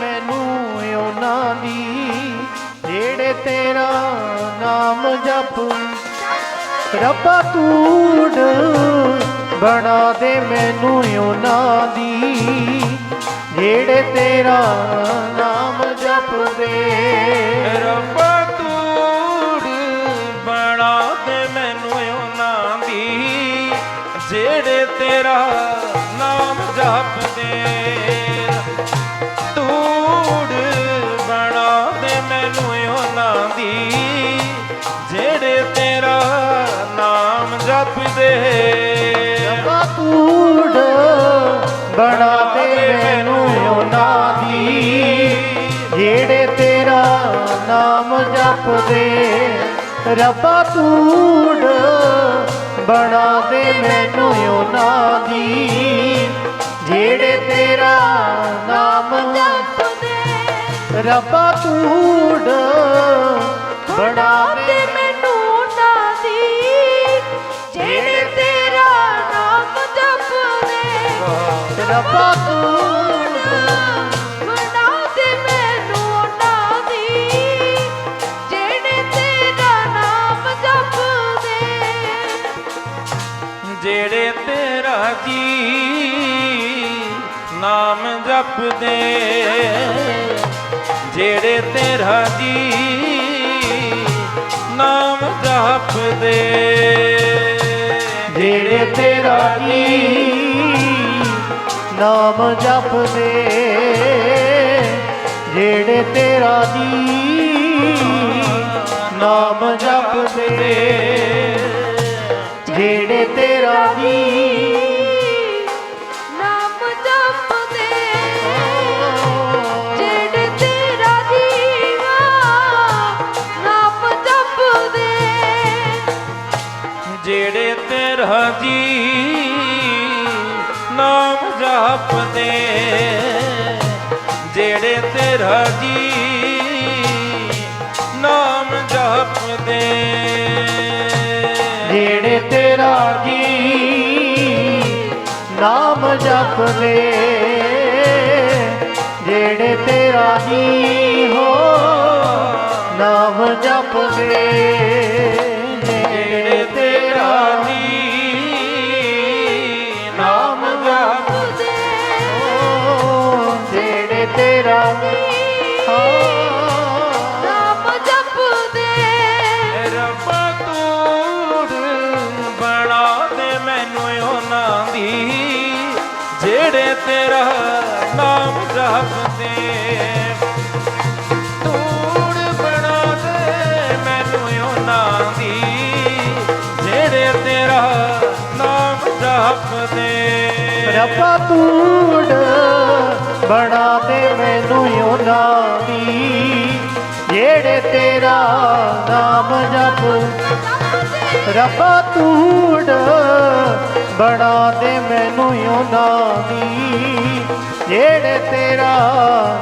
ਮੈਨੂੰ ਉਹਨਾਂ ਦੀ, ਜਿਹੜੇ ਤੇਰਾ ਨਾਮ ਜਪ। ਰੱਬਾ ਤੂੜ ਬਣਾ ਦੇ ਮੈਨੂੰ ਉਹਨਾਂ ਦੀ, ਜਿਹੜੇ ਤੇਰਾ ਨਾਮ ਜਪਦੇ। ਰੱਬਾ ਤੂੜ ਬਣਾ ਦੇ ਮੈਨੂੰ ਉਹਨਾਂ ਦੀ, ਜਿਹੜੇ ਤੇਰਾ ਨਾਮ ਜਪਦੇ ਰੱਬਾ ਤੂੜ ਬਣਾ ਦੇ ਮੈਨੂੰ ਉਹਨਾਂ ਦੀ। ਜਿਹੜੇ ਤੇਰਾ ਨਾਮ ਜਪਦੇ ਰੱਬਾ ਤੂੜ ਬਣਾ ਦੇ ਮੈਨੂੰ ਨਾ ਦੀ। ਜਿਹੜੇ ਤੇਰਾ ਨਾਮ ਜਪਦੇ ਰੱਬਾ ਤੂੜ ਨਾਮ ਜਪਦੇ ਜਿਹੜੇ ਤੇਰਾ ਜੀ ਨਾਮ ਜਪਦੇ। ਜਿਹੜੇ ਤੇਰਾ ਜੀ ਨਾਮ ਜਪਦੇ ਜਿਹੜੇ ਤੇਰਾ ਜੀ ਨਾਮ ਜਪਦੇ। ਜਿਹੜੇ ਤੇਰਾ ਜੀ ਨਾਮ ਜਪਦੇ ਜਿਹੜੇ ਤੇਰਾ ਜੀ ਨਾਮ ਜਪਦੇ ਜਿਹੜੇ ਤੇਰਾ ਜੀ ਨਾਮ ਜਪਦੇ ਜਿਹੜੇ ਤੇਰਾ ਜੀ ਹੋ ਨਾਮ ਜਪਦੇ ਤੇਰਾ। ਨਾਮ ਜਪਦੇ। ਰੱਬਾ ਤੂੜ ਬਣਾ ਦੇ ਮੈਨੂੰ ਉਹਨਾਂ ਦੀ। ਜਿਹੜੇ ਤੇਰਾ ਨਾਮ ਜਪਦੇ ਤੂੜ ਬਣਾ ਦੇ ਮੈਨੂੰ ਉਹਨਾਂ ਦੀ। ਜਿਹੜੇ ਤੇਰਾ ਨਾਮ ਜਪਦੇ ਰੱਬਾ ਤੂੜ ਬਣਾ ਦੇ ਮੈਨੂੰ ਉਹਨਾਂ ਦੀ ਜਿਹੜੇ ਤੇਰਾ ਨਾਮ ਜਪ, ਰੱਬਾ ਤੂੜ ਬਣਾ ਦੇ ਮੈਨੂੰ ਉਹਨਾਂ ਦੀ ਜਿਹੜੇ ਤੇਰਾ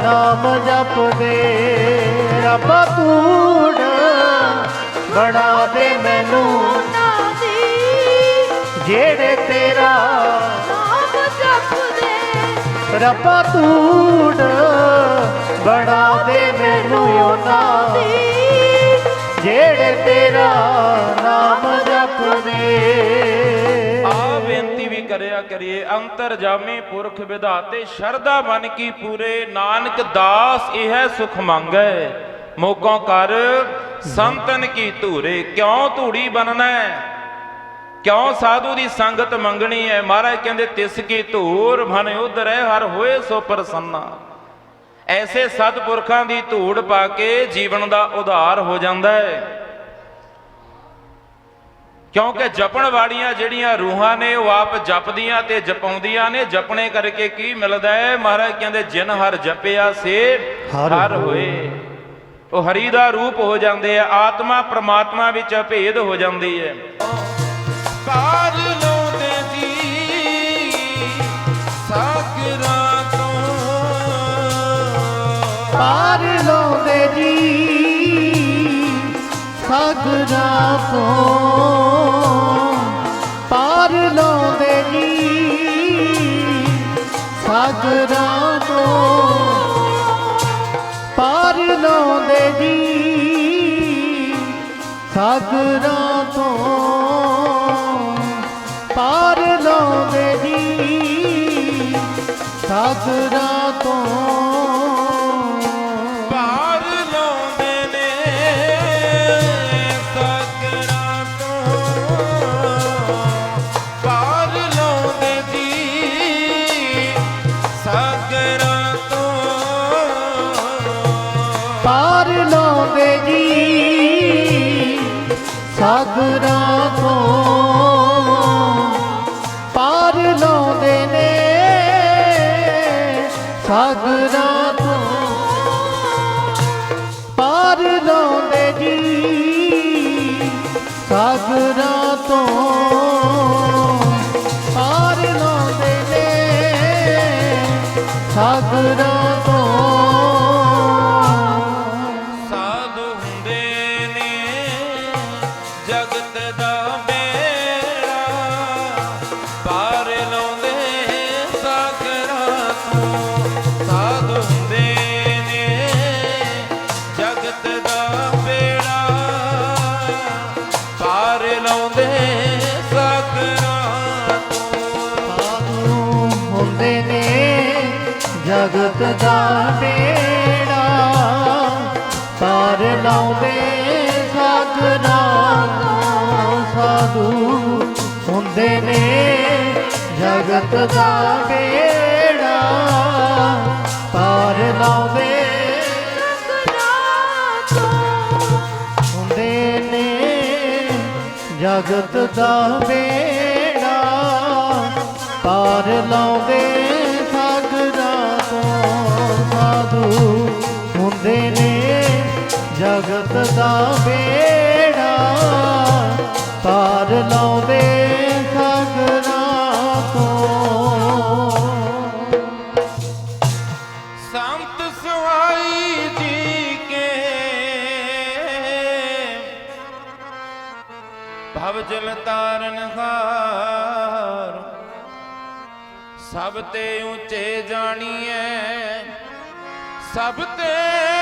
ਨਾਮ ਜਪਦੇ, ਰੱਬਾ ਤੂੜ ਬਣਾ ਦੇ ਮੈਨੂੰ ਨਾ ਜਿਹੜੇ ਤੇਰਾ ਰੱਬਾ ਤੂੜ ਬਣਾ ਦੇ ਮੈਨੂੰ ਉਹਨਾਂ ਦੀ, ਜਿਹੜੇ ਤੇਰਾ ਨਾਮ ਜਪਦੇ। ਆ ਬੇਨਤੀ ਵੀ ਕਰਿਆ ਕਰੀਏ ਅੰਤਰਜਾਮੀ ਪੁਰਖ ਵਿਧਾਤੇ, ਸ਼ਰਧਾ ਮਨ ਕੀ ਪੂਰੇ, ਨਾਨਕ ਦਾਸ ਇਹ ਸੁਖ ਮੰਗੈ। ਮੋਕੋਂ ਕਰ ਸੰਤਨ ਕੀ ਧੂਰੇ, ਕਿਉਂ ਧੂੜੀ ਬਣਨਾ ਕਿਉਂ ਸਾਧੂ ਦੀ ਸੰਗਤ ਮੰਗਣੀ ਹੈ? ਮਹਾਰਾਜ ਕਹਿੰਦੇ ਤਿਸ ਕੀ ਧੂਰ ਮਨ ਉਧਰੈ ਹਰ ਹੋਏ ਸੋ ਪ੍ਰਸੰਨਾ। ਐਸੇ ਸਤਪੁਰਖਾਂ ਦੀ ਧੂੜ ਪਾ ਕੇ ਜੀਵਨ ਦਾ ਉਧਾਰ ਹੋ ਜਾਂਦਾ ਹੈ। ਕਿਉਂਕਿ ਜਪਣ ਵਾਲੀਆਂ ਜਿਹੜੀਆਂ ਰੂਹਾਂ ਨੇ ਉਹ ਆਪ ਜਪਦੀਆਂ ਤੇ ਜਪਾਉਂਦੀਆਂ ਨੇ। ਜਪਣੇ ਕਰਕੇ ਕੀ ਮਿਲਦਾ ਹੈ? ਮਹਾਰਾਜ ਕਹਿੰਦੇ ਜਿਨ ਹਰ ਜਪਿਆ ਸੇ ਹਰ ਹਰ ਹੋਏ। ਉਹ ਹਰੀ ਦਾ ਰੂਪ ਹੋ ਜਾਂਦੇ ਆ। ਆਤਮਾ ਪ੍ਰਮਾਤਮਾ ਵਿੱਚ ਅਭੇਦ ਹੋ ਜਾਂਦੀ ਹੈ। ਪਾਰ ਲਾਉਂਦੇ ਜੀ। ਸਗਰਾ ਤੋਂ ਪਾਰ ਲਾਉਂਦੇ ਜੀ। ਸਗਰਾ ਤੋਂ ਪਾਰ ਲਾਉਂਦੇ ਜੀ। ਸਗਰਾ ਤੋਂ ਜੀ ਸਾਗਰਾਂ ਤੋਂ ਪਾਰ ਲਾਉਂਦੇ ਨੇ ਸਾਗਰਾਂ ਤੋਂ ਪਾਰ ਲਾਉਂਦੇ ਜੀ ਸਾਗਰਾਂ ਤੋਂ ਪਾਰ ਲਾਉਂਦੇ ਜੀ ਸਾਗਰਾਂ ਤੋਂ ਸਾਗਰਾਂ ਬੇੜਾ ਪਾਰ ਲਾਉਂਦੇ ਤੋਂ ਸਾਧੂ ਹੁੰਦੇ ਨੇ ਜਗਤ ਦਾ ਬੇੜਾ। ਪਾਰ ਲਾਉਂਦੇ ਹੁੰਦੇ ਨੇ ਜਗਤ ਦਾ ਬੇੜਾ। ਪਾਰ ਲਾਉਂਦੇ ਹੁੰਦੇ ਨੇ, ਜਗਤ ਦਾ ਬੇੜਾ। ਪਾਰ ਲਾਉਂਦੇ ਸਾਗਰਾਂ ਤੋਂ। ਸੰਤ ਸਵਾਈ ਜੀ ਕੇ ਭਵ ਜਲ ਤਾਰਨ ਹਾਰ। ਸਭ ਤੇ ਉੱਚੇ ਜਾਣੀਐ ਸਭ ਤੇ